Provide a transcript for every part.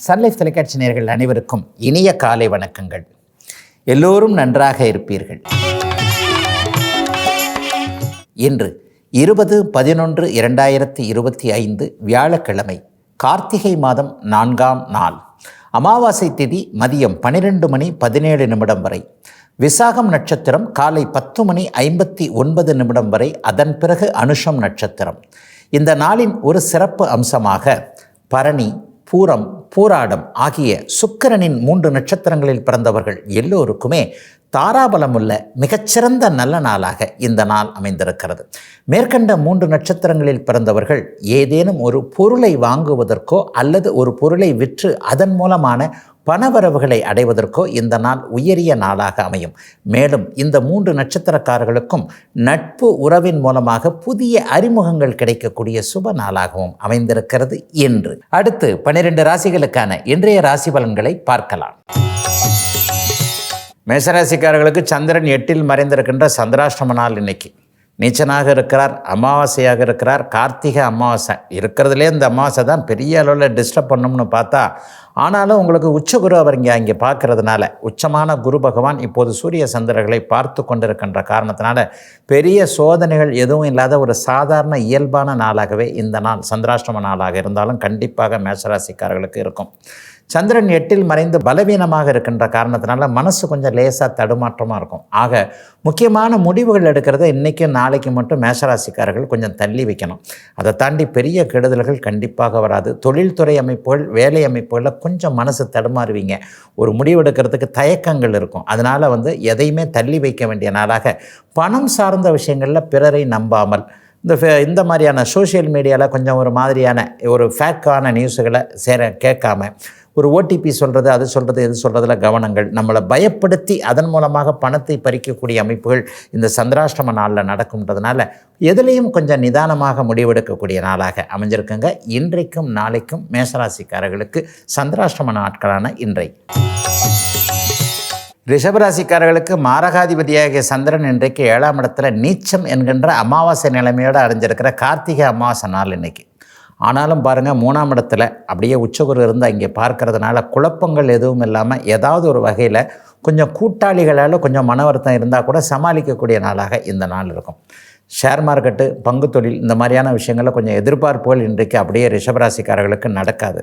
Sun Life தொலைக்காட்சி நேர்கள் அனைவருக்கும் இனிய காலை வணக்கங்கள். எல்லோரும் நன்றாக இருப்பீர்கள். இன்று இருபது பதினொன்று இரண்டாயிரத்தி இருபத்தி ஐந்து வியாழக்கிழமை கார்த்திகை மாதம் நான்காம் நாள். அமாவாசை திதி மதியம் பன்னிரெண்டு மணி பதினேழு நிமிடம் வரை. விசாகம் நட்சத்திரம் காலை பத்து மணி ஐம்பத்தி ஒன்பது நிமிடம் வரை அதன் பிறகு அனுஷம் நட்சத்திரம். இந்த நாளின் ஒரு சிறப்பு அம்சமாக பரணி பூரம் பூராடம் ஆகிய சுக்கிரனின் மூன்று நட்சத்திரங்களில் பிறந்தவர்கள் எல்லோருக்குமே தாராபலமுள்ள மிகச்சிறந்த நல்ல நாளாக இந்த நாள் அமைந்திருக்கிறது. மேற்கண்ட மூன்று நட்சத்திரங்களில் பிறந்தவர்கள் ஏதேனும் ஒரு பொருளை வாங்குவதற்கோ அல்லது ஒரு பொருளை விற்று அதன் மூலமான பணவரவுகளை அடைவதற்கோ இந்த நாள் உயரிய நாளாக அமையும். மேலும் இந்த மூன்று நட்சத்திரக்காரர்களுக்கும் நட்பு உறவின் மூலமாக புதிய அறிமுகங்கள் கிடைக்கக்கூடிய சுப நாளாகவும் அமைந்திருக்கிறது இன்று. அடுத்து பன்னிரெண்டு ராசிகளுக்கான இன்றைய ராசி பலன்களை பார்க்கலாம். மேசராசிக்காரர்களுக்கு சந்திரன் எட்டில் மறைந்திருக்கின்ற சந்திராஷ்டம நாள் இன்னைக்கு. நீச்சனாக இருக்கிறார் அமாவாசையாக இருக்கிறார் கார்த்திகை அமாவாசை. இருக்கிறதுலே இந்த அமாவாசை தான் பெரிய அளவில் டிஸ்டர்ப் பண்ணும்னு பார்த்தா ஆனாலும் உங்களுக்கு உச்சகுரு அவர் இங்கே இங்கே பார்க்கறதுனால உச்சமான குரு பகவான் இப்போது சூரிய சந்திரர்களை பார்த்து கொண்டிருக்கின்ற காரணத்தினால பெரிய சோதனைகள் எதுவும் இல்லாத ஒரு சாதாரண இயல்பான நாளாகவே இந்த நாள் சந்திராஷ்டம நாளாக இருந்தாலும் கண்டிப்பாக மேசராசிக்காரர்களுக்கு இருக்கும். சந்திரன் எட்டில் மறைந்து பலவீனமாக இருக்கின்ற காரணத்தினால மனசு கொஞ்சம் லேசாக தடுமாற்றமாக இருக்கும். ஆக முக்கியமான முடிவுகள் எடுக்கிறத இன்றைக்கும் நாளைக்கு மட்டும் மேஷராசிக்காரர்கள் கொஞ்சம் தள்ளி வைக்கணும். அதை தாண்டி பெரிய கெடுதல்கள் கண்டிப்பாக வராது. தொழில்துறை அமைப்புகள் வேலை அமைப்புகளில் கொஞ்சம் மனசு தடுமாறுவீங்க. ஒரு முடிவு எடுக்கிறதுக்கு தயக்கங்கள் இருக்கும். அதனால் வந்து எதையுமே தள்ளி வைக்க வேண்டிய நாளாக பணம் சார்ந்த விஷயங்களில் பிறரை நம்பாமல் இந்த ஃபே- இந்த மாதிரியான சோஷியல் மீடியாவில் கொஞ்சம் ஒரு மாதிரியான ஒரு ஃபேக்கான நியூஸுகளை சேர கேட்காம ஒரு ஓடிபி சொல்கிறது அது சொல்கிறது எது சொல்கிறதுல கவனங்கள். நம்மளை பயப்படுத்தி அதன் மூலமாக பணத்தை பறிக்கக்கூடிய அமைப்புகள் இந்த சந்திராஷ்டம நாளில் நடக்கும்ன்றதுனால எதுலேயும் கொஞ்சம் நிதானமாக முடிவெடுக்கக்கூடிய நாளாக அமைஞ்சிருக்குங்க. இன்றைக்கும் நாளைக்கும் மேசராசிக்காரர்களுக்கு சந்திராஷ்டம நாட்களான இன்றை. ரிஷபராசிக்காரர்களுக்கு மாரகாதிபதியாகிய சந்திரன் இன்றைக்கு ஏழாம் இடத்துல நீச்சம் என்கின்ற அமாவாசை நிலைமையோடு அறிஞ்சிருக்கிற கார்த்திகை அமாவாசை நாள் இன்றைக்கி ஆனாலும் பாருங்கள் மூணாம் இடத்துல அப்படியே உச்சகுரு இருந்து அங்கே பார்க்கறதுனால குழப்பங்கள் எதுவும் இல்லாமல் ஏதாவது ஒரு வகையில் கொஞ்சம் கூட்டாளிகளால் கொஞ்சம் மன வருத்தம் இருந்தால் கூட சமாளிக்கக்கூடிய நாளாக இந்த நாள் இருக்கும். ஷேர் மார்க்கெட்டு பங்கு தொழில் இந்த மாதிரியான விஷயங்களில் கொஞ்சம் எதிர்பார்ப்புகள் இன்றைக்கு அப்படியே ரிஷபராசிக்காரர்களுக்கு நடக்காது.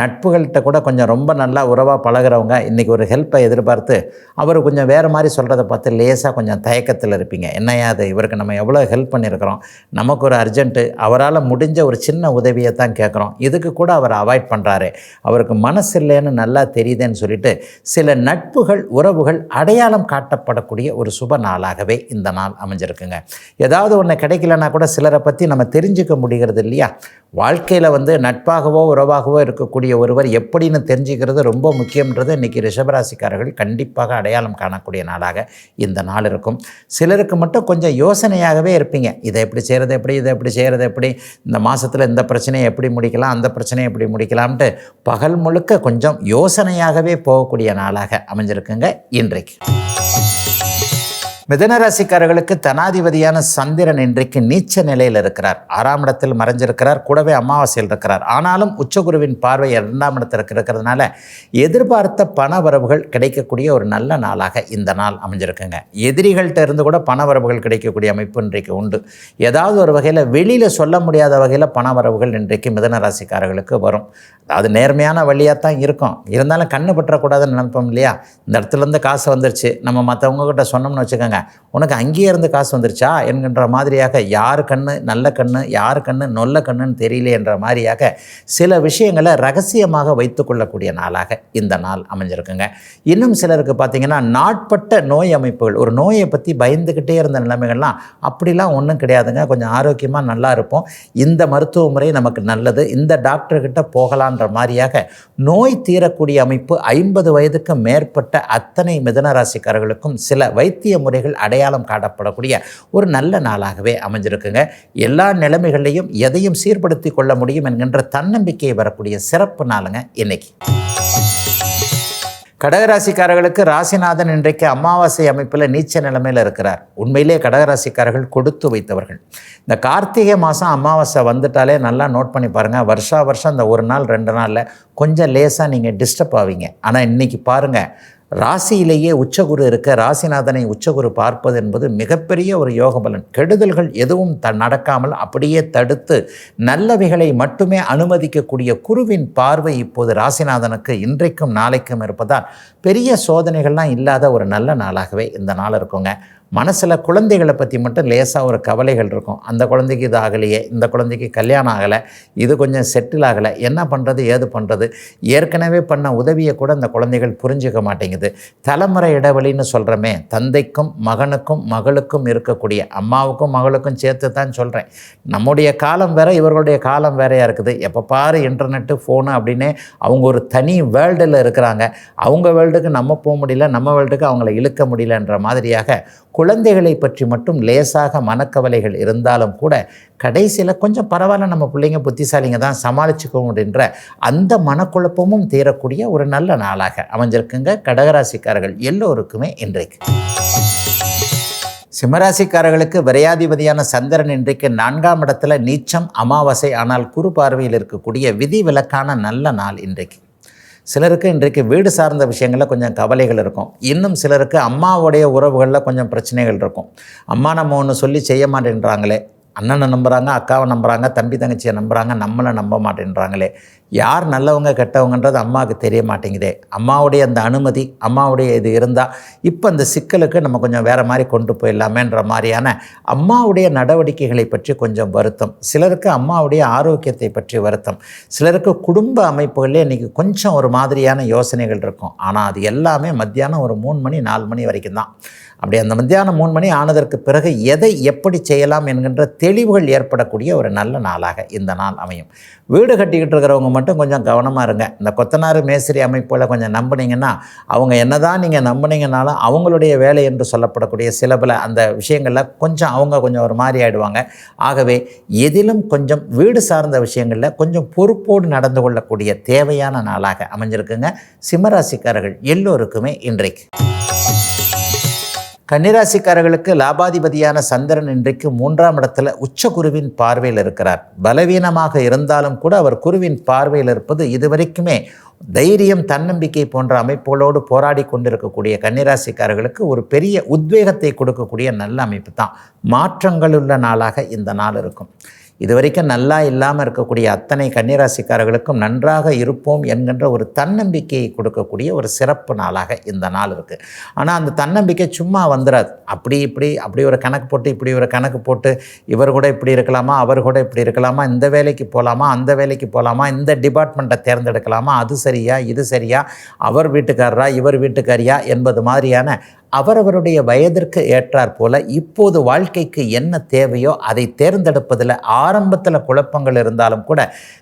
நட்புகள்கிட்ட கூட கொஞ்சம் ரொம்ப நல்லா உறவாக பழகுறவங்க இன்றைக்கி ஒரு ஹெல்ப்பை எதிர்பார்த்து அவர் கொஞ்சம் வேறு மாதிரி சொல்கிறத பார்த்து லேசாக கொஞ்சம் தயக்கத்தில் இருப்பீங்க. என்னையா அது இவருக்கு நம்ம எவ்வளோ ஹெல்ப் பண்ணியிருக்கிறோம். நமக்கு ஒரு அர்ஜென்ட்டு அவரால் முடிஞ்ச ஒரு சின்ன உதவியை தான் கேட்குறோம். இதுக்கு கூட அவர் அவாய்ட் பண்ணுறாரு அவருக்கு மனசு இல்லைன்னு நல்லா தெரியுதுன்னு சொல்லிட்டு சில நட்புகள் உறவுகள் அடையாளம் காட்டப்படக்கூடிய ஒரு சுப நாளாகவே இந்த நாள் அமைஞ்சிருக்குங்க. ஏதாவது ஒன்று கிடைக்கலனா கூட சிலரை பற்றி நம்ம தெரிஞ்சுக்க முடிகிறது இல்லையா? வாழ்க்கையில் வந்து நட்பாகவோ உறவாகவோ இருக்கக்கூடிய ஒருவர் எப்படின்னு தெரிஞ்சுக்கிறது ரொம்ப முக்கியன்றது இன்றைக்கி ரிஷபராசிக்காரர்கள் கண்டிப்பாக அடையாளம் காணக்கூடிய நாளாக இந்த நாள் இருக்கும். சிலருக்கு மட்டும் கொஞ்சம் யோசனையாகவே இருப்பீங்க. இதை எப்படி செய்கிறது எப்படி இதை எப்படி செய்கிறது எப்படி இந்த மாதத்தில் இந்த பிரச்சனையை எப்படி முடிக்கலாம் அந்த பிரச்சனையை எப்படி முடிக்கலாம்ட்டு பகல் முழுக்க கொஞ்சம் யோசனையாகவே போகக்கூடிய நாளாக அமைஞ்சிருக்குங்க இன்றைக்கு. மிதனராசிக்காரர்களுக்கு தனாதிபதியான சந்திரன் இன்றைக்கு நீச்ச நிலையில் இருக்கிறார். ஆறாம் இடத்தில் மறைஞ்சிருக்கிறார். கூடவே அமாவாசையில் இருக்கிறார். ஆனாலும் உச்சகுருவின் பார்வை இரண்டாம் இடத்திற்கு இருக்கிறதுனால எதிர்பார்த்த பண வரவுகள் கிடைக்கக்கூடிய ஒரு நல்ல நாளாக இந்த நாள் அமைஞ்சிருக்குங்க. எதிரிகள்கிட்ட இருந்து கூட பண வரவுகள் கிடைக்கக்கூடிய அமைப்பு இன்றைக்கு உண்டு. ஏதாவது ஒரு வகையில் வெளியில் சொல்ல முடியாத வகையில் பண வரவுகள் இன்றைக்கு மிதன ராசிக்காரர்களுக்கு வரும். அது நேர்மையான வழியாக தான் இருக்கும். இருந்தாலும் கண்ணு பற்றக்கூடாதுன்னு நினைப்போம் இல்லையா? இந்த இடத்துலேருந்து காசு வந்துருச்சு. நம்ம மற்றவங்க கிட்ட சொன்னோம்னு வச்சுக்கோங்க. உனக்கு அங்கேயே இருந்து காசு வந்துருச்சா? என்கின்ற மாதிரியாக யார் கண்ணு? நல்ல கண்ணு? யார் கண்ணு? நொல்ல கண்ணுன்னு தெரியல என்ற மாதிரியாக சில விஷயங்களை ரகசியமாக வைத்துக்கொள்ளக்கூடிய நாளாக இந்த நாள் அமைஞ்சிருக்குங்க. இன்னும் சிலருக்கு பார்த்தீங்கன்னா நாட்பட்ட நோய் அமைப்புகள் ஒரு நோயை பற்றி பயந்துக்கிட்டே இருந்த நிலைமைகள்லாம் அப்படிலாம் ஒன்றும் கிடையாதுங்க. கொஞ்சம் ஆரோக்கியமாக நல்லா இருப்போம். இந்த மருத்துவ முறை நமக்கு நல்லது. இந்த டாக்டர்கிட்ட போகலான்ற மாதிரியாக நோய் தீரக்கூடிய அமைப்பு ஐம்பது வயதுக்கு மேற்பட்ட அத்தனை மிதனராசிக்காரர்களுக்கும் சில வைத்திய முறைகள் அடையாளம் காட்டப்படக்கூடிய ஒரு நல்ல நாளாகவே அமைஞ்சிருக்குங்க. எல்லா நிலைமைகளையும் எதையும் சீர்படுத்தி கொள்ள முடியும் என்கின்ற தன்னம்பிக்கை வரக்கூடிய சிறப்பு நாளுங்க இன்னைக்கு. கடகராசிக்காரர்களுக்கு ராசிநாதன் இன்றைக்கு அமாவாசை அமைப்பில் நீச்ச நிலைமையில் இருக்கிறார். உண்மையிலே கடகராசிக்காரர்கள் கொடுத்து வைத்தவர்கள். இந்த கார்த்திகை மாதம் அமாவாசை வந்துட்டாலே நல்லா நோட் பண்ணி பாருங்கள் வருஷா வருஷம் இந்த ஒரு நாள் ரெண்டு நாளில் கொஞ்சம் லேசாக நீங்கள் டிஸ்டர்ப் ஆவீங்க. ஆனால் இன்றைக்கி பாருங்கள் ராசியிலேயே உச்சகுரு இருக்க ராசிநாதனை உச்சகுரு பார்ப்பது என்பது மிகப்பெரிய ஒரு யோக பலன் கெடுதல்கள் எதுவும் த நடக்காமல் அப்படியே தடுத்து நல்லவைகளை மட்டுமே அனுமதிக்கக்கூடிய குருவின் பார்வை இப்போது ராசிநாதனுக்கு இன்றைக்கும் நாளைக்கும் இருப்பதால் பெரிய சோதனைகள்லாம் இல்லாத ஒரு நல்ல நாளாகவே இந்த நாள் இருக்குங்க. மனசில் குழந்தைகளை பற்றி மட்டும் லேசாக ஒரு கவலைகள் இருக்கும். அந்த குழந்தைக்கு இது ஆகலையே இந்த குழந்தைக்கு கல்யாணம் ஆகலை இது கொஞ்சம் செட்டில் ஆகலை என்ன பண்ணுறது ஏது பண்ணுறது ஏற்கனவே பண்ண உதவியை கூட அந்த குழந்தைகள் புரிஞ்சுக்க மாட்டேங்குது. தலைமுறை இடைவெளின்னு சொல்கிறோமே தந்தைக்கும் மகனுக்கும் மகளுக்கும் இருக்கக்கூடிய அம்மாவுக்கும் மகளுக்கும் சேர்த்து தான் சொல்கிறேன் நம்முடைய காலம் வேறு இவர்களுடைய காலம் வேறையாக இருக்குது. எப்போ பாரு இன்டர்நெட்டு ஃபோனு அப்படின்னே அவங்க ஒரு தனி வேர்ல்டில் இருக்கிறாங்க. அவங்க வேர்ல்டுக்கு நம்ம போக முடியல நம்ம வேர்ல்டுக்கு அவங்கள இழுக்க முடியலன்ற மாதிரியாக குழந்தைகளை பற்றி மட்டும் லேசாக மனக்கவலைகள் இருந்தாலும் கூட கடைசியில் கொஞ்சம் பரவாயில்ல நம்ம பிள்ளைங்க புத்திசாலிங்க தான் சமாளிச்சுக்க அப்படின்ற அந்த மனக்குழப்பமும் தீரக்கூடிய ஒரு நல்ல நாளாக அமைஞ்சிருக்குங்க. கடகராசிக்காரர்கள் எல்லோருக்குமே இன்றைக்கு. சிம்மராசிக்காரர்களுக்கு விரையாதிபதியான சந்திரன் இன்றைக்கு நான்காம் இடத்துல நீச்சம் அமாவாசை ஆனால் குறு பார்வையில் இருக்கக்கூடிய விதி விலக்கான நல்ல நாள் இன்றைக்கு. சிலருக்கு இன்றைக்கு வீடு சார்ந்த விஷயங்களில் கொஞ்சம் கவலைகள் இருக்கும். இன்னும் சிலருக்கு அம்மாவுடைய உறவுகளில் கொஞ்சம் பிரச்சனைகள் இருக்கும். அம்மா நம்ம ஒன்று சொல்லி செய்ய மாட்டேன்றாங்களே. அண்ணனை நம்புகிறாங்க அக்காவை நம்புகிறாங்க தம்பி தங்கச்சியை நம்புகிறாங்க நம்மளை நம்ப மாட்டேன்றாங்களே. யார் நல்லவங்க கெட்டவங்கன்றது அம்மாவுக்கு தெரிய மாட்டேங்குதே. அம்மாவுடைய அந்த அனுமதி அம்மாவுடைய இது இருந்தால் இப்போ அந்த சிக்கலுக்கு நம்ம கொஞ்சம் வேறு மாதிரி கொண்டு போயிடலாமேன்ற மாதிரியான அம்மாவுடைய நடவடிக்கைகளை பற்றி கொஞ்சம் வருத்தம். சிலருக்கு அம்மாவுடைய ஆரோக்கியத்தை பற்றி வருத்தம். சிலருக்கு குடும்ப அமைப்புகளில் இன்றைக்கி கொஞ்சம் ஒரு மாதிரியான யோசனைகள் இருக்கும். ஆனால் அது எல்லாமே மத்தியானம் ஒரு மூணு மணி நாலு மணி வரைக்கும் தான். அப்படி அந்த மத்தியானம் மூணு மணி ஆனதற்கு பிறகு எதை எப்படி செய்யலாம் என்கின்ற தெளிவுகள் ஏற்படக்கூடிய ஒரு நல்ல நாளாக இந்த நாள் அமையும். வீடு கட்டிக்கிட்டு இருக்கிறவங்க மட்டும் கொஞ்சம் கவனமாக இருங்க. இந்த கொத்தனார் மேஸ்திரி அமைப்பில் கொஞ்சம் நம்புனீங்கன்னா அவங்க என்ன தான் நீங்கள் நம்பினீங்கனாலும் அவங்களுடைய வேலை என்று சொல்லப்படக்கூடிய சில பல அந்த விஷயங்களில் கொஞ்சம் அவங்க கொஞ்சம் ஒரு மாதிரி ஆகிடுவாங்க ஆகவே எதிலும் கொஞ்சம் வீடு சார்ந்த விஷயங்களில் கொஞ்சம் பொறுப்போடு நடந்து கொள்ளக்கூடிய தேவையான நாளாக அமைஞ்சிருக்குங்க. சிம்மராசிக்காரர்கள் எல்லோருக்குமே இன்றைக்கு. கன்னிராசிக்காரர்களுக்கு லாபாதிபதியான சந்திரன் இன்றைக்கு மூன்றாம் இடத்துல உச்ச குருவின் பார்வையில் இருக்கிறார். பலவீனமாக இருந்தாலும் கூட அவர் குருவின் பார்வையில் இருப்பது இதுவரைக்குமே தைரியம் தன்னம்பிக்கை போன்ற அமைப்புகளோடு போராடி கொண்டிருக்கக்கூடிய கன்னிராசிக்காரர்களுக்கு ஒரு பெரிய உத்வேகத்தை கொடுக்கக்கூடிய நல்ல அமைப்பு தான். மாற்றங்களுள்ள நாளாக இந்த நாள் இருக்கும். இதுவரைக்கும் நல்லா இல்லாமல் இருக்கக்கூடிய அத்தனை கன்னிராசிக்காரர்களுக்கும் நன்றாக இருப்போம் என்கின்ற ஒரு தன்னம்பிக்கையை கொடுக்கக்கூடிய ஒரு சிறப்பு நாளாக இந்த நாள் இருக்குது ஆனால் அந்த தன்னம்பிக்கை சும்மா வந்துடாது அப்படி இப்படி அப்படி ஒரு கணக்கு போட்டு இப்படி ஒரு கணக்கு போட்டு இவர் கூட இப்படி இருக்கலாமா அவர் கூட இப்படி இருக்கலாமா இந்த வேலைக்கு போகலாமா அந்த வேலைக்கு போகலாமா இந்த டிபார்ட்மெண்ட்டை தேர்ந்தெடுக்கலாமா அது சரியா இது சரியா அவர் வீட்டுக்காரரா இவர் வீட்டுக்காரியா என்பது மாதிரியான அவரவருடைய வயதிற்கு ஏற்றாற் போல இப்போது வாழ்க்கைக்கு என்ன தேவையோ அதை தேர்ந்தெடுப்பதில் ஆரம்பத்தில் குழப்பங்கள் இருந்தாலும் கூட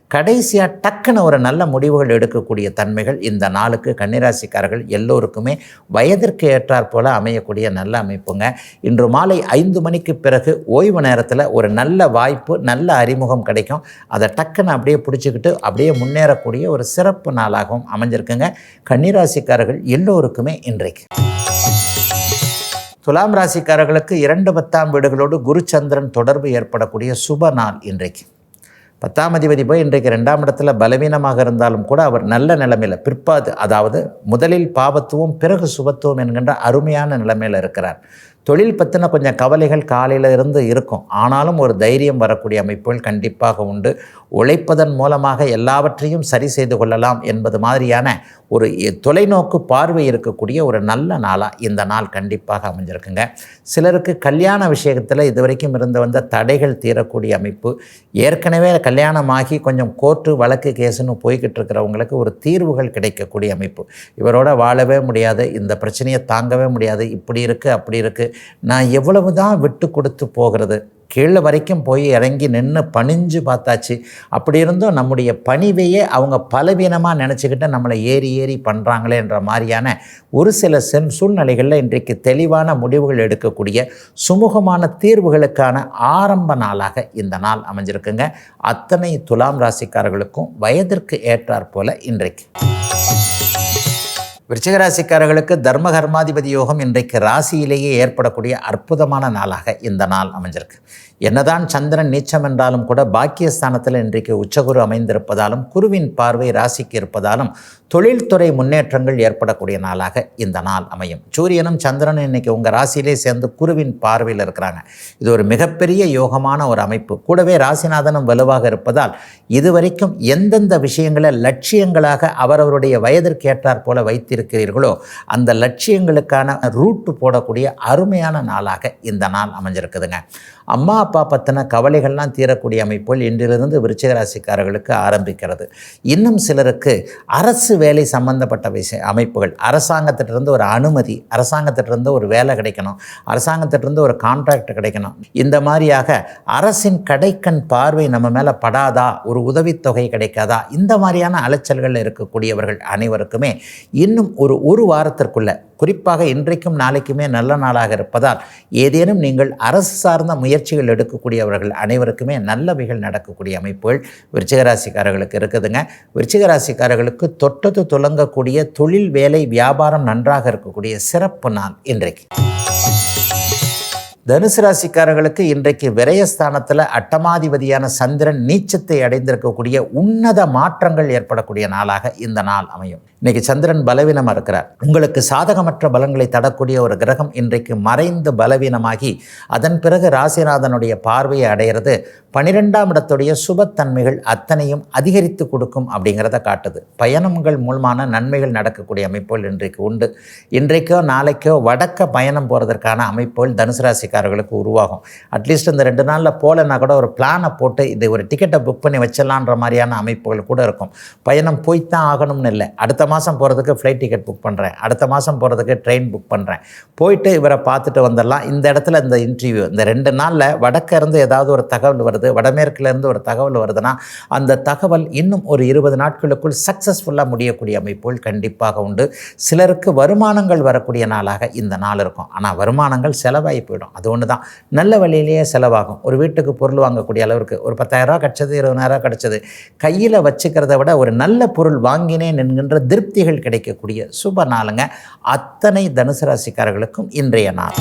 கடைசியாக டக்குன்னு ஒரு நல்ல முடிவுகள் எடுக்கக்கூடிய தன்மைகள் இந்த நாளுக்கு கன்னிராசிக்காரர்கள் எல்லோருக்குமே வயதிற்கு ஏற்றாற் போல அமையக்கூடிய நல்ல அமைப்புங்க. இன்று மாலை ஐந்து மணிக்கு பிறகு ஓய்வு நேரத்தில் ஒரு நல்ல வாய்ப்பு நல்ல அறிமுகம் கிடைக்கும். அதை டக்குன்னு அப்படியே பிடிச்சிக்கிட்டு அப்படியே முன்னேறக்கூடிய ஒரு சிறப்பு நாளாகவும் அமைஞ்சிருக்குங்க. கன்னிராசிக்காரர்கள் எல்லோருக்குமே இன்றைக்கு. துலாம் ராசிக்காரர்களுக்கு இரண்டு பத்தாம் வீடுகளோடு குருச்சந்திரன் தொடர்பு ஏற்படக்கூடிய சுப நாள் இன்றைக்கு. பத்தாம் அதிபதி போய் இன்றைக்கு ரெண்டாம் இடத்துல பலவீனமாக இருந்தாலும் கூட அவர் நல்ல நிலைமையில் பிற்பாது அதாவது முதலில் பாவத்துவம் பிறகு சுபத்துவம் என்கின்ற அருமையான நிலைமையில் இருக்கிறார். தொழில் பற்றின கொஞ்சம் கவலைகள் காலையில் இருந்து இருக்கும். ஆனாலும் ஒரு தைரியம் வரக்கூடிய அமைப்புகள் கண்டிப்பாக உண்டு. உழைப்பதன் மூலமாக எல்லாவற்றையும் சரி செய்து கொள்ளலாம் என்பது மாதிரியான ஒரு தொலைநோக்கு பார்வை இருக்கக்கூடிய ஒரு நல்ல நாளாக இந்த நாள் கண்டிப்பாக அமைஞ்சிருக்குங்க. சிலருக்கு கல்யாண விஷயத்தில் இதுவரைக்கும் இருந்து வந்த தடைகள் தீரக்கூடிய அமைப்பு. ஏற்கனவே கல்யாணமாகி கொஞ்சம் கோர்ட்டு வழக்கு கேஸுன்னு போய்கிட்டு இருக்கிறவங்களுக்கு ஒரு தீர்வுகள் கிடைக்கக்கூடிய அமைப்பு. இவரோட வாழவே முடியாது இந்த பிரச்சனையை தாங்கவே முடியாது. இப்படி இருக்குது அப்படி இருக்குது நான் எவ்வளவு தான் விட்டு கொடுத்து போகிறது. கீழே வரைக்கும் போய் இறங்கி நின்று பணிஞ்சு பார்த்தாச்சு. அப்படி இருந்தும் நம்முடைய பணிவையே அவங்க பலவீனமாக நினச்சிக்கிட்டு நம்மளை ஏறி ஏறி பண்ணுறாங்களேன்ற மாதிரியான ஒரு சில சென் சூழ்நிலைகளில் இன்றைக்கு தெளிவான முடிவுகள் எடுக்கக்கூடிய சுமூகமான தீர்வுகளுக்கான ஆரம்ப நாளாக இந்த நாள் அமைஞ்சிருக்குங்க. அத்தனை துலாம் ராசிக்காரர்களுக்கும் வயதிற்கு ஏற்றாற் போல இன்றைக்கு. விருச்சிகராசிக்காரர்களுக்கு தர்ம கர்மாதிபதி யோகம் இன்றைக்கு ராசியிலேயே ஏற்படக்கூடிய அற்புதமான நாளாக இந்த நாள் அமைஞ்சிருக்கு. என்னதான் சந்திரன் நீச்சம் என்றாலும் கூட பாக்கியஸ்தானத்தில் இன்றைக்கு உச்சகுரு அமைந்திருப்பதாலும் குருவின் பார்வை ராசிக்கு இருப்பதாலும் தொழில்துறை முன்னேற்றங்கள் ஏற்படக்கூடிய நாளாக இந்த நாள் அமையும். சூரியனும் சந்திரனும் இன்னைக்கு உங்கள் ராசியிலே சேர்ந்து குருவின் பார்வையில் இருக்கிறாங்க. இது ஒரு மிகப்பெரிய யோகமான ஒரு அமைப்பு. கூடவே ராசிநாதனும் வலுவாக இருப்பதால் இதுவரைக்கும் எந்தெந்த விஷயங்களை லட்சியங்களாக அவரவருடைய வயதிற்கு ஏற்றாற் போல வைத்திருக்கிறீர்களோ அந்த லட்சியங்களுக்கான ரூட்டு போடக்கூடிய அருமையான நாளாக இந்த நாள் அமைஞ்சிருக்குதுங்க. அம்மா அப்பா பற்றின கவலைகள்லாம் தீரக்கூடிய அமைப்புகள் இன்றிலிருந்து விருச்சிக ராசிக்காரர்களுக்கு ஆரம்பிக்கிறது. இன்னும் சிலருக்கு அரசு வேலை சம்பந்தப்பட்ட விஷய அமைப்புகள் அரசாங்கத்திட்டிருந்து ஒரு அனுமதி அரசாங்கத்திட்டிருந்து ஒரு வேலை கிடைக்கணும் அரசாங்கத்திட்டிருந்து ஒரு கான்ட்ராக்ட் கிடைக்கணும். இந்த மாதிரியாக அரசின் கடைக்கண் பார்வை நம்ம மேலே படாதா? ஒரு உதவித்தொகை கிடைக்காதா? இந்த மாதிரியான அலைச்சல்கள் இருக்கக்கூடியவர்கள் அனைவருக்குமே இன்னும் ஒரு ஒரு வாரத்திற்குள்ள குறிப்பாக இன்றைக்கும் நாளைக்குமே நல்ல நாளாக இருப்பதால் ஏதேனும் நீங்கள் அரசு சார்ந்த முயற்சிகள் எடுக்கக்கூடியவர்கள் அனைவருக்குமே நல்லவைகள் நடக்கக்கூடிய அமைப்புகள் விருச்சிகராசிக்காரர்களுக்கு இருக்குதுங்க. விருச்சிகராசிக்காரர்களுக்கு தொட்டது துலங்கக்கூடிய தொழில் வேலை வியாபாரம் நன்றாக இருக்கக்கூடிய சிறப்பு நாள் இன்றைக்கு. தனுசு ராசிக்காரர்களுக்கு இன்றைக்கு விரயஸ்தானத்தில் அட்டமாதிபதியான சந்திரன் நீச்சத்தை அடைந்திருக்கக்கூடிய உன்னத மாற்றங்கள் ஏற்படக்கூடிய நாளாக இந்த நாள் அமையும். இன்னைக்கு சந்திரன் பலவீனமாக இருக்கிறார். உங்களுக்கு சாதகமற்ற பலன்களை தடக்கூடிய ஒரு கிரகம் இன்றைக்கு மறைந்து பலவீனமாகி அதன் பிறகு ராசிநாதனுடைய பார்வையை அடையிறது பனிரெண்டாம் இடத்துடைய சுபத்தன்மைகள் அத்தனையும் அதிகரித்து கொடுக்கும் அப்படிங்கிறத காட்டுது. பயணங்கள் மூலமான நன்மைகள் நடக்கக்கூடிய அமைப்புகள் இன்றைக்கு உண்டு. இன்றைக்கோ நாளைக்கோ வடக்க பயணம் போகிறதற்கான அமைப்புகள் தனுசு ராசிக்காரர்களுக்கு உருவாகும். அட்லீஸ்ட் இந்த ரெண்டு நாளில் போகலன்னா கூட ஒரு பிளானை போட்டு இது ஒரு டிக்கெட்டை புக் பண்ணி வச்சிடலான்ற மாதிரியான அமைப்புகள் கூட இருக்கும். பயணம் போய்த்தான் ஆகணும்னு இல்லை. அடுத்த மாதம் போகிறதுக்கு ஃப்ளைட் டிக்கெட் புக் பண்ணுறேன் அடுத்த மாதம் போகிறதுக்கு ட்ரெயின் புக் பண்ணுறேன் போயிட்டு இவரை பார்த்துட்டு வந்துடலாம். இந்த இடத்துல இந்த இன்டர்வியூ இந்த ரெண்டு நாளில் வடக்கருந்து ஏதாவது ஒரு தகவல் வருது வடமேற்குலேருந்து ஒரு தகவல் வருதுன்னா அந்த தகவல் இன்னும் ஒரு இருபது நாட்களுக்குள் சக்ஸஸ்ஃபுல்லாக முடியக்கூடிய அமைப்புகள் கண்டிப்பாக உண்டு. சிலருக்கு வருமானங்கள் வரக்கூடிய நாளாக இந்த நாள் இருக்கும். ஆனால் வருமானங்கள் செலவாகி போயிடும். அது ஒன்று தான் நல்ல வழியிலேயே செலவாகும். ஒரு வீட்டுக்கு பொருள் வாங்கக்கூடிய அளவுக்கு. ஒரு பத்தாயிரரூவா கிடச்சது இருபதாயிரரூவா கிடச்சது. கையில் வச்சுக்கிறத விட ஒரு நல்ல பொருள் வாங்கினேன் என்கின்ற திருப்திகள் கிடைக்கக்கூடிய சுப நாளுங்க. அத்தனை தனுசு ராசிக்காரர்களுக்கும் இன்றைய நாள்.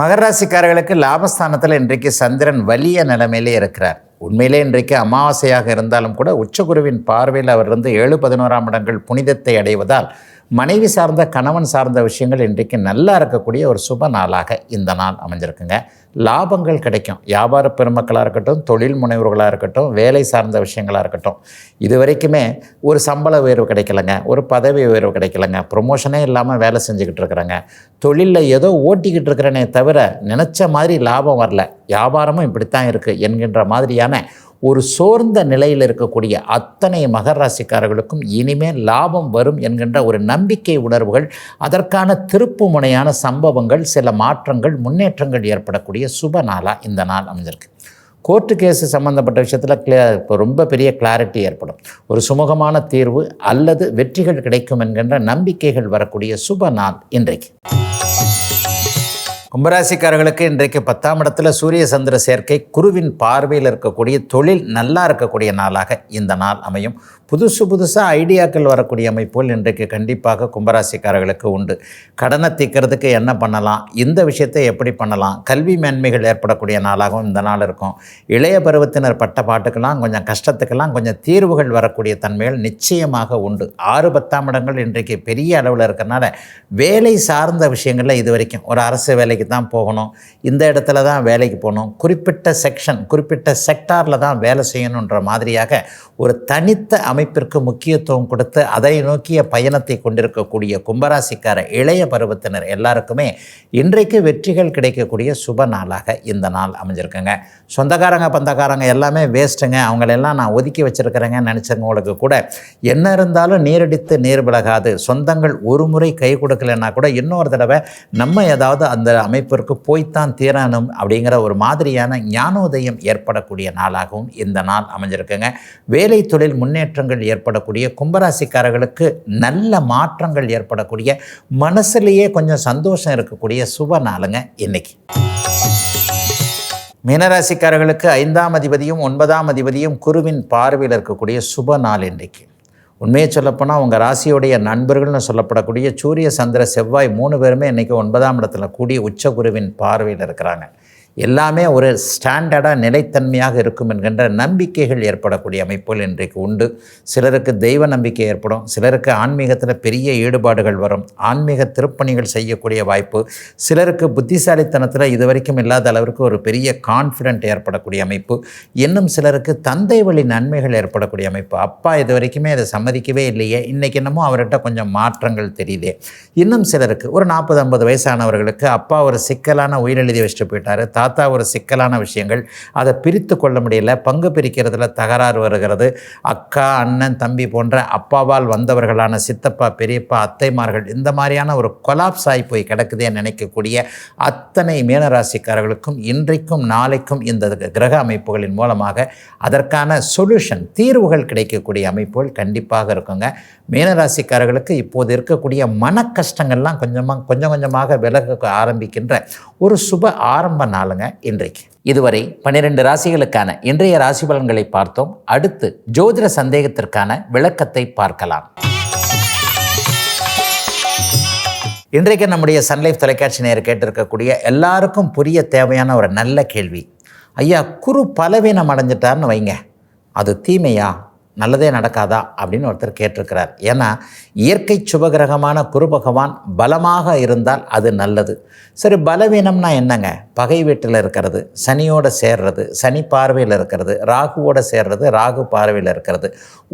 மகர ராசிக்காரர்களுக்கு லாபஸ்தானத்தில் இன்றைக்கு சந்திரன் வலிய நிலைமையிலே இருக்கிறார். உண்மையிலே இன்றைக்கு அமாவாசையாக இருந்தாலும் கூட உச்சகுருவின் பார்வையில் அவர் இருந்து ஏழு பதினோராம் இடங்கள் புனிதத்தை அடைவதால் மனைவி சார்ந்த கணவன் சார்ந்த விஷயங்கள் இன்றைக்கு நல்லா இருக்கக்கூடிய ஒரு சுப நாளாக இந்த நாள் அமைஞ்சிருக்குங்க. லாபங்கள் கிடைக்கும். வியாபார பெருமக்களாக இருக்கட்டும் தொழில் முனைவர்களாக இருக்கட்டும் வேலை சார்ந்த விஷயங்களாக இருக்கட்டும். இது வரைக்குமே ஒரு சம்பள உயர்வு கிடைக்கலங்க. ஒரு பதவி உயர்வு கிடைக்கலங்க. ப்ரொமோஷனே இல்லாமல் வேலை செஞ்சுக்கிட்டு இருக்கிறேங்க. தொழிலில் ஏதோ ஓட்டிக்கிட்டு இருக்கிறேனே தவிர நினச்ச மாதிரி லாபம் வரல. வியாபாரமும் இப்படித்தான் இருக்குது என்கின்ற மாதிரியான ஒரு சோர்ந்த நிலையில் இருக்கக்கூடிய அத்தனை மகர ராசிக்காரர்களுக்கும் இனிமேல் லாபம் வரும் என்கின்ற ஒரு நம்பிக்கை உணர்வுகள் அதற்கான திருப்பு முனையான சம்பவங்கள் சில மாற்றங்கள் முன்னேற்றங்கள் ஏற்படக்கூடிய சுப நாளாக இந்த நாள் அமைஞ்சிருக்கு. கோர்ட்டு கேஸு சம்மந்தப்பட்ட விஷயத்தில் கிளிய இப்போ ரொம்ப பெரிய கிளாரிட்டி ஏற்படும். ஒரு சுமூகமான தீர்வு அல்லது வெற்றிகள் கிடைக்கும் என்கின்ற நம்பிக்கைகள் வரக்கூடிய சுப நாள் இன்றைக்கு. கும்பராசிக்காரர்களுக்கு இன்றைக்கு பத்தாம் இடத்துல சூரிய சந்திர சேர்க்கை குருவின் பார்வையில் இருக்கக்கூடிய தொழில் நல்லா இருக்கக்கூடிய நாளாக இந்த நாள் அமையும். புதுசு புதுசாக ஐடியாக்கள் வரக்கூடிய அமைப்புகள் இன்றைக்கு கண்டிப்பாக கும்பராசிக்காரர்களுக்கு உண்டு. கடனை தீக்கிறதுக்கு என்ன பண்ணலாம்? இந்த விஷயத்தை எப்படி பண்ணலாம்? கல்வி மேன்மைகள் ஏற்படக்கூடிய நாளாகவும் இந்த நாள் இருக்கும். இளைய பருவத்தினர் பட்ட பாட்டுக்கெல்லாம் கொஞ்சம் கஷ்டத்துக்கெல்லாம் கொஞ்சம் தீர்வுகள் வரக்கூடிய தன்மைகள் நிச்சயமாக உண்டு. ஆறு பத்தாம் இடங்கள் இன்றைக்கு பெரிய அளவில் இருக்கிறனால வேலை சார்ந்த விஷயங்களில் இது வரைக்கும் ஒரு அரசு வேலைக்கு தான் போகணும். இந்த இடத்துல தான் வேலைக்கு போகணும். குறிப்பிட்ட செக்ஷன் குறிப்பிட்ட செக்டாரில் தான் வேலை செய்யணுன்ற மாதிரியாக ஒரு தனித்த அமைப்பிற்கு முக்கியத்துவம் கொடுத்து அதை நோக்கிய பயணத்தை கொண்டிருக்கக்கூடிய கும்பராசிக்கார இளைய பருவத்தினர் எல்லாருக்குமே இன்றைக்கு வெற்றிகள் கிடைக்கக்கூடிய சுப நாளாக இந்த நாள் அமைஞ்சிருக்குங்க. சொந்தக்காரங்க பந்தக்காரங்க எல்லாமே வேஸ்ட்டுங்க அவங்களெல்லாம் நான் ஒதுக்கி வச்சுருக்கிறேங்கன்னு நினச்சவங்களுக்கு கூட. என்ன இருந்தாலும் நீரடித்து நீர் விலகாது. சொந்தங்கள் ஒரு முறை கை கொடுக்கலன்னா கூட இன்னொரு தடவை நம்ம ஏதாவது அந்த அமைப்பிற்கு போய்த்தான் தீரணும் அப்படிங்கிற ஒரு மாதிரியான ஞானோதயம் ஏற்படக்கூடிய நாளாகவும் இந்த நாள் அமைஞ்சிருக்குங்க. வேலை தொழில் முன்னேற்றங்கள் ஏற்படக்கூடிய கும்பராசிக்காரர்களுக்கு நல்ல மாற்றங்கள் ஏற்படக்கூடிய மனசுலேயே கொஞ்சம் சந்தோஷம் இருக்கக்கூடிய சுப நாளுங்க இன்னைக்கு. மீனராசிக்காரர்களுக்கு ஐந்தாம் அதிபதியும் ஒன்பதாம் அதிபதியும் குருவின் பார்வையில் இருக்கக்கூடிய சுப நாள் இன்றைக்கு உண்மையை சொல்லப்போனால் உங்கள் ராசியுடைய நண்பர்கள்னு சொல்லப்படக்கூடிய சூரிய சந்திர செவ்வாய் மூணு பேருமே இன்றைக்கி ஒன்பதாம் இடத்துல கூடிய உச்சகுருவின் பார்வையில் இருக்கிறாங்க. எல்லாமே ஒரு ஸ்டாண்டர்டாக நிலைத்தன்மையாக இருக்கும் என்கின்ற நம்பிக்கைகள் ஏற்படக்கூடிய அமைப்புகள் இன்றைக்கு உண்டு. சிலருக்கு தெய்வ நம்பிக்கை ஏற்படும். சிலருக்கு ஆன்மீகத்தில் பெரிய ஈடுபாடுகள் வரும். ஆன்மீக திருப்பணிகள் செய்யக்கூடிய வாய்ப்பு. சிலருக்கு புத்திசாலித்தனத்தில் இதுவரைக்கும் இல்லாத அளவிற்கு ஒரு பெரிய கான்ஃபிடென்ட் ஏற்படக்கூடிய அமைப்பு. இன்னும் சிலருக்கு தந்தை வழி நன்மைகள் ஏற்படக்கூடிய அமைப்பு. அப்பா இது வரைக்குமே அதை சம்மதிக்கவே இல்லையே. இன்றைக்கி என்னமோ அவர்கிட்ட கொஞ்சம் மாற்றங்கள் தெரியுதே. இன்னும் சிலருக்கு ஒரு நாற்பது ஐம்பது வயசானவர்களுக்கு அப்பா ஒரு சிக்கலான உயிரெழுதி வச்சுட்டு போயிட்டார். பார்த்தா ஒரு சிக்கலான விஷயங்கள். அதை பிரித்து கொள்ள முடியல. பங்கு பிரிக்கிறதுல தகராறு வருகிறது. அக்கா அண்ணன் தம்பி போன்ற அப்பாவால் வந்தவர்களான சித்தப்பா பெரியப்பா அத்தைமார்கள் இந்த மாதிரியான ஒரு கொலாப்ஸ் ஆகி போய் கிடக்குதே நினைக்கக்கூடிய அத்தனை மீனராசிக்காரர்களுக்கும் இன்றைக்கும் நாளைக்கும் இந்த கிரக அமைப்புகளின் மூலமாக அதற்கான சொல்யூஷன் தீர்வுகள் கிடைக்கக்கூடிய அமைப்புகள் கண்டிப்பாக இருக்குங்க. மீனராசிக்காரர்களுக்கு இப்போது இருக்கக்கூடிய மன கஷ்டங்கள்லாம் கொஞ்சமாக கொஞ்சம் கொஞ்சமாக விலக ஆரம்பிக்கின்ற ஒரு சுப ஆரம்ப நாளுங்க. இன்றைக்கு. இதுவரை பன்னிரெண்டு ராசிகளுக்கான இன்றைய ராசி பலன்களை பார்த்தோம். அடுத்து ஜோதிட சந்தேகத்திற்கான விளக்கத்தை பார்க்கலாம். இன்றைக்கு நம்முடைய சன்லைஃப் தொலைக்காட்சி நேர் கேட்டிருக்கக்கூடிய எல்லாருக்கும் புரிய தேவையான ஒரு நல்ல கேள்வி. ஐயா குரு பலவீனம் அடைஞ்சிட்டார்னு வைங்க. அது தீமையா? நல்லதே நடக்காதா அப்படின்னு ஒருத்தர் கேட்டிருக்கிறார். ஏன்னா இயற்கை சுபகிரகமான குரு பகவான் பலமாக இருந்தால் அது நல்லது. சரி பலவீனம்னா என்னங்க? பகை வீட்டில் இருக்கிறது சனியோட சேர்றது சனி பார்வையில் இருக்கிறது ராகுவோட சேர்றது ராகு பார்வையில் இருக்கிறது.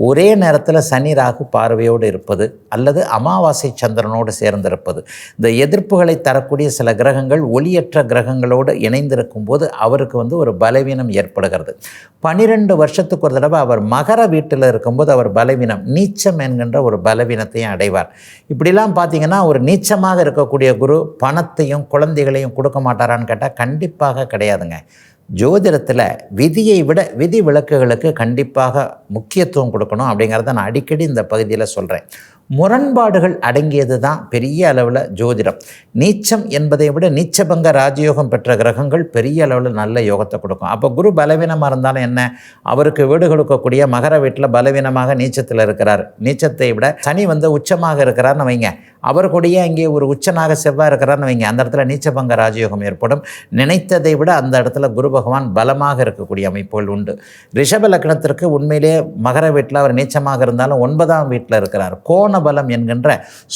ஒரே நேரத்தில் சனி ராகு பார்வையோடு இருப்பது அல்லது அமாவாசை சந்திரனோடு சேர்ந்திருப்பது. இந்த எதிர்ப்புகளை தரக்கூடிய சில கிரகங்கள் ஒளியற்ற கிரகங்களோடு இணைந்திருக்கும் போது அவருக்கு வந்து ஒரு பலவீனம் ஏற்படுகிறது. பனிரெண்டு வருஷத்துக்கு ஒரு தடவை அவர் மகர வீட்டில் இருக்கும்போது அவர் பலவீனம் நீச்சம் என்கின்ற ஒரு பலவீனத்தையும் அடைவார். இப்படிலாம் பார்த்தீங்கன்னா ஒரு நீச்சமாக இருக்கக்கூடிய குரு பணத்தையும் குழந்தைகளையும் கொடுக்க மாட்டாரான்னு கேட்டால் கண்டிப்பாக கிடையாதுங்க. ஜோதிடத்தில் விதியை விட விதி விளக்குகளுக்கு கண்டிப்பாக முக்கியத்துவம் கொடுக்கணும் அப்படிங்கிறத நான் அடிக்கடி இந்த பகுதியில் சொல்கிறேன். முரண்பாடுகள் அடங்கியது தான் பெரிய அளவில் ஜோதிடம். நீச்சம் என்பதை விட நீச்சபங்க ராஜயோகம் பெற்ற கிரகங்கள் பெரிய அளவில் நல்ல யோகத்தை கொடுக்கும். அப்போ குரு பலவீனமாக இருந்தாலும் என்ன? அவருக்கு வீடு கொடுக்கக்கூடிய மகர வீட்டில் பலவீனமாக நீச்சத்தில் இருக்கிறார். நீச்சத்தை விட சனி வந்து உச்சமாக இருக்கிறார்னு வைங்க. அவருடைய இங்கே ஒரு உச்சனாக செவ்வாய் இருக்கிறான்னு வைங்க. அந்த இடத்துல நீச்சபங்க ராஜயோகம் ஏற்படும். நினைத்ததை விட அந்த இடத்துல குரு பகவான் பலமாக இருக்கக்கூடிய அமைப்புகள் உண்டு. ரிஷப லக்னத்திற்கு உண்மையிலே மகர வீட்டில் அவர் நீச்சமாக இருந்தாலும் ஒன்பதாம் வீட்டில் இருக்கிறார். கோண பலம் என்கின்ற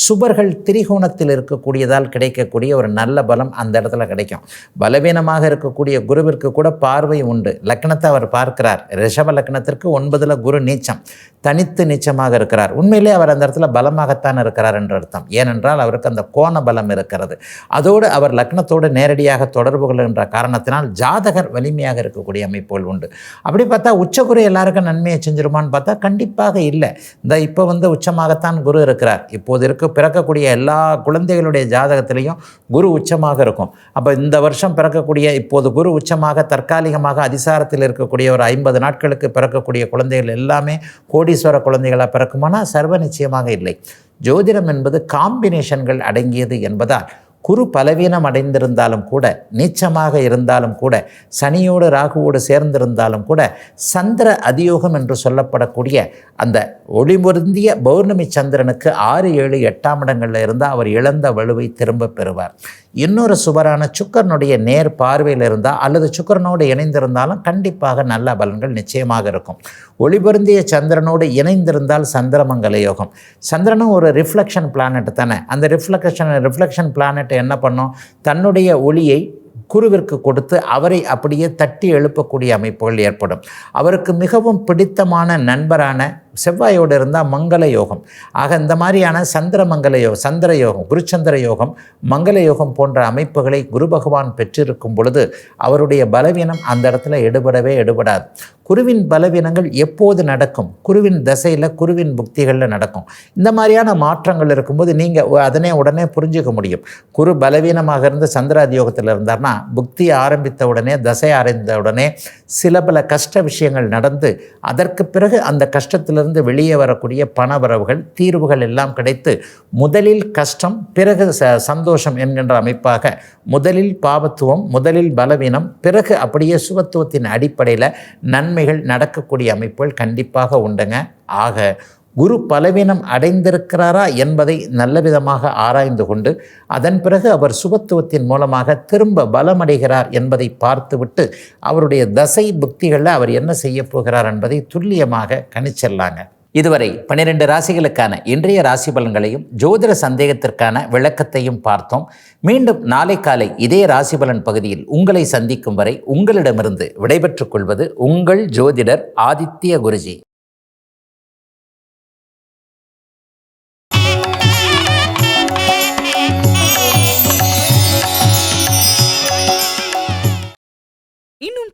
சுபர்கள் திரிகோணத்தில் இருக்கக்கூடியதால் கிடைக்கக்கூடிய ஒரு நல்ல பலம் அந்த இடத்துல கிடைக்கும். பலவீனமாக இருக்கக்கூடிய குருவிற்கு கூட பார்வை உண்டு. லக்னத்தை அவர் பார்க்கிறார். ரிஷப லக்னத்திற்கு ஒன்பதில் குரு நீச்சம். தனித்து நீச்சமாக இருக்கிறார். உண்மையிலே அவர் அந்த இடத்துல பலமாகத்தான் இருக்கிறார் என்ற அர்த்தம். ஏனென்றால் அவருக்கு அந்த கோண பலம் இருக்கிறது. அதோடு அவர் லக்னத்தோடு நேரடியாக தொடர்பு கொள்கின்ற காரணத்தினால் ஜாதகர் வலிமையாக இருக்கக்கூடிய அமைப்புகள் உண்டு. அப்படி பார்த்தா உச்சகுரு எல்லாருக்கும் நன்மையை செஞ்சிருமான்னு பார்த்தா கண்டிப்பாக இல்லை. இந்த இப்போ வந்து உச்சமாகத்தான் குரு இருக்கிறார். இப்போது இருக்க பிறக்கக்கூடிய எல்லா குழந்தைகளுடைய ஜாதகத்திலையும் குரு உச்சமாக இருக்கும். அப்போ இந்த வருஷம் பிறக்கக்கூடிய இப்போது குரு உச்சமாக தற்காலிகமாக அதிசாரத்தில் இருக்கக்கூடிய ஒரு ஐம்பது நாட்களுக்கு பிறக்கக்கூடிய குழந்தைகள் எல்லாமே கோடீஸ்வர குழந்தைகளாக பிறக்குமானால் சர்வ நிச்சயமாக இல்லை. ஜோதிடம் என்பது காம்பினேஷன்கள் அடங்கியது என்பதால் குரு பலவீனம் அடைந்திருந்தாலும் கூட நீச்சமாக இருந்தாலும் கூட சனியோடு ராகுவோடு சேர்ந்திருந்தாலும் கூட சந்திர அதியோகம் என்று சொல்லப்படக்கூடிய அந்த ஒளிமுருந்திய பௌர்ணமி சந்திரனுக்கு ஆறு ஏழு எட்டாம் இடங்களில் இருந்தால் அவர் இழந்த வலுவை திரும்ப பெறுவார். இன்னொரு சுவரான சுக்கரனுடைய நேர் பார்வையில் இருந்தால் அல்லது சுக்கரனோடு இணைந்திருந்தாலும் கண்டிப்பாக நல்ல பலன்கள் நிச்சயமாக இருக்கும். ஒளிபொருந்திய சந்திரனோடு இணைந்திருந்தால் சந்திரமங்கல யோகம். சந்திரனும் ஒரு ரிஃப்ளெக்ஷன் பிளானட் தானே. அந்த ரிஃப்ளெக்ஷன் ரிஃப்ளெக்ஷன் பிளானட் என்ன பண்ணும்? தன்னுடைய ஒளியை குருவிற்கு கொடுத்து அவரை அப்படியே தட்டி எழுப்பக்கூடிய அமைப்புகள் ஏற்படும். அவருக்கு மிகவும் பிடித்தமான நண்பரான செவ்வாயோடு இருந்தால் மங்கள யோகம். ஆக இந்த மாதிரியான சந்திர மங்கள யோகம் சந்திர யோகம் குருச்சந்திர யோகம் மங்கள யோகம் போன்ற அமைப்புகளை குரு பகவான் பெற்றிருக்கும் பொழுது அவருடைய பலவீனம் அந்த இடத்துல எடுபடவே எடுபடாது. குருவின் பலவீனங்கள் எப்போது நடக்கும்? குருவின் தசையில் குருவின் புக்திகளில் நடக்கும். இந்த மாதிரியான மாற்றங்கள் இருக்கும்போது நீங்கள் அதனே உடனே புரிஞ்சுக்க முடியும். குரு பலவீனமாக இருந்து சந்திராதியோகத்தில் இருந்தார்னா புக்தி ஆரம்பித்த உடனே தசை ஆரம்பித்த உடனே சில பல கஷ்ட விஷயங்கள் நடந்து அதற்கு பிறகு அந்த கஷ்டத்திலிருந்து வெளியே வரக்கூடிய பணவரவுகள் தீர்வுகள் எல்லாம் கிடைத்து முதலில் கஷ்டம் பிறகு ச சந்தோஷம் என்கின்ற அமைப்பாக முதலில் பாவத்துவம் முதலில் பலவீனம் பிறகு அப்படியே சுகத்துவத்தின் அடிப்படையில் நன்மைகள் நடக்கக்கூடிய அமைப்புகள் கண்டிப்பாக உண்டுங்க. ஆக குரு பலவீனம் அடைந்திருக்கிறாரா என்பதை நல்ல விதமாக ஆராய்ந்து கொண்டு அதன் பிறகு அவர் சுபத்துவத்தின் மூலமாக திரும்ப பலமடைகிறார் என்பதை பார்த்துவிட்டு அவருடைய தசை புக்திகளில் அவர் என்ன செய்ய போகிறார் என்பதை துல்லியமாக கணிச்செல்லாங்க இதுவரை பன்னிரெண்டு ராசிகளுக்கான இன்றைய ராசி பலன்களையும் ஜோதிட சந்தேகத்திற்கான விளக்கத்தையும் பார்த்தோம். மீண்டும் நாளை காலை இதே ராசி பலன் பகுதியில் உங்களை சந்திக்கும் வரை உங்களிடமிருந்து விடைபெற்றுக் கொள்வது உங்கள் ஜோதிடர் ஆதித்ய குருஜி.